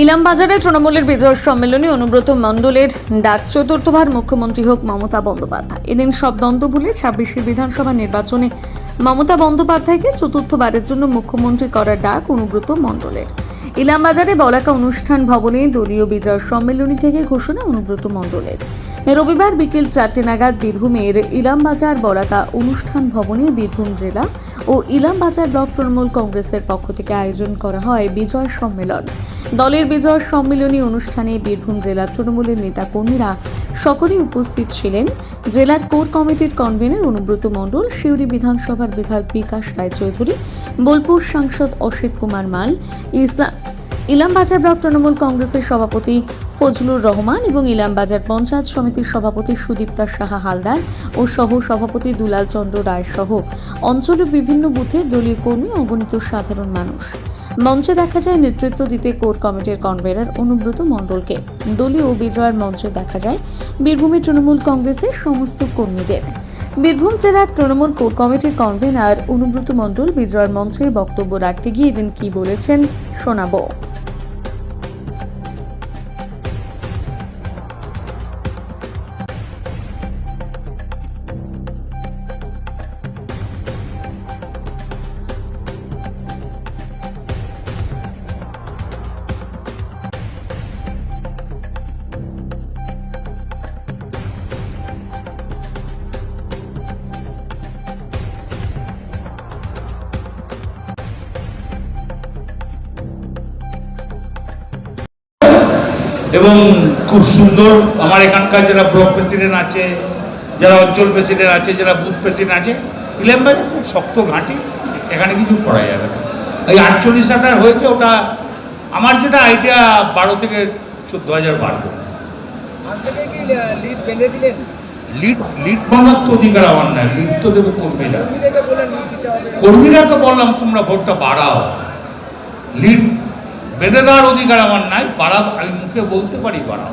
ইলামবাজারে তৃণমূলের বিজয় সম্মেলনে অনুব্রত মণ্ডলের ডাক চতুর্থবার মুখ্যমন্ত্রী হোক মমতা বন্দ্যোপাধ্যায়। এদিন সব দ্বন্দ্ব ভুলে ছাব্বিশে বিধানসভা নির্বাচনে মমতা বন্দ্যোপাধ্যায়কে চতুর্থবারের জন্য মুখ্যমন্ত্রী করার ডাক অনুব্রত মণ্ডলের। ইলামবাজারে বলাকা অনুষ্ঠান ভবনে দলীয় বিজয় সম্মেলনী থেকে ঘোষণা অনুব্রত মণ্ডলের। রবিবার বিকেল চারটে নাগাদ বীরভূমের ইলামবাজার বলাকা অনুষ্ঠান ভবনে বীরভূম জেলা ও ইলামবাজার ব্লক তৃণমূল কংগ্রেসের পক্ষ থেকে আয়োজন করা হয় বিজয় সম্মেলন। দলের বিজয় সম্মেলনী অনুষ্ঠানে বীরভূম জেলার তৃণমূলের নেতাকর্মীরা সকলেই উপস্থিত ছিলেন। জেলার কোর কমিটির কনভেনর অনুব্রত মণ্ডল, সিউড়ি বিধানসভার বিধায়ক বিকাশ রায়চৌধুরী, বোলপুর সাংসদ অসিত কুমার মাল ইসলাম ইলামবাজার ব্লক তৃণমূল কংগ্রেসের সভাপতি ফজলুর রহমান এবং ইলামবাজার পঞ্চায়েত সমিতির সভাপতি সুদীপ্তা সাহা হালদার ও সহ সভাপতি দুলাল চন্দ্র রায় সহ অঞ্চলের বিভিন্ন বুথের দলীয় কর্মী অগণিত সাধারণ মানুষ। মঞ্চে দেখা যায় নেতৃত্ব দিতে কোর কমিটির কনভেনর অনুব্রত মণ্ডলকে। দলীয় বিজয়ের মঞ্চে দেখা যায় বীরভূমের তৃণমূল কংগ্রেসের সমস্ত কর্মীদের। বীরভূম জেলার তৃণমূল কোর কমিটির কনভেনার অনুব্রত মণ্ডল বিজয়ের মঞ্চে বক্তব্য রাখতে গিয়ে এদিন কি বলেছেন শোনাবো। এবং খুব সুন্দর আমার এখানকার যারা ব্লক প্রেসিডেন্ট আছে যারা অঞ্চল প্রেসিডেন্ট আছে যারা বুথ প্রেসিডেন্ট আছে ইলেমবাজার খুব শক্ত ঘাঁটি এখানে কিছু করা যাবে না। এই আটচল্লিশ হাজার হয়েছে ওটা আমার যেটা আইডিয়া বারো থেকে চোদ্দ হাজার বাড়বে। লিড লিড বানার তো অধিকার আমার লিড তো দেবো কর্মীরা। লিড দিতে বললাম তোমরা ভোটটা বাড়াও। লিড বেঁধে দেওয়ার অধিকার আমার নাই পাড়া আমি মুখে বলতে পারি বাড়াও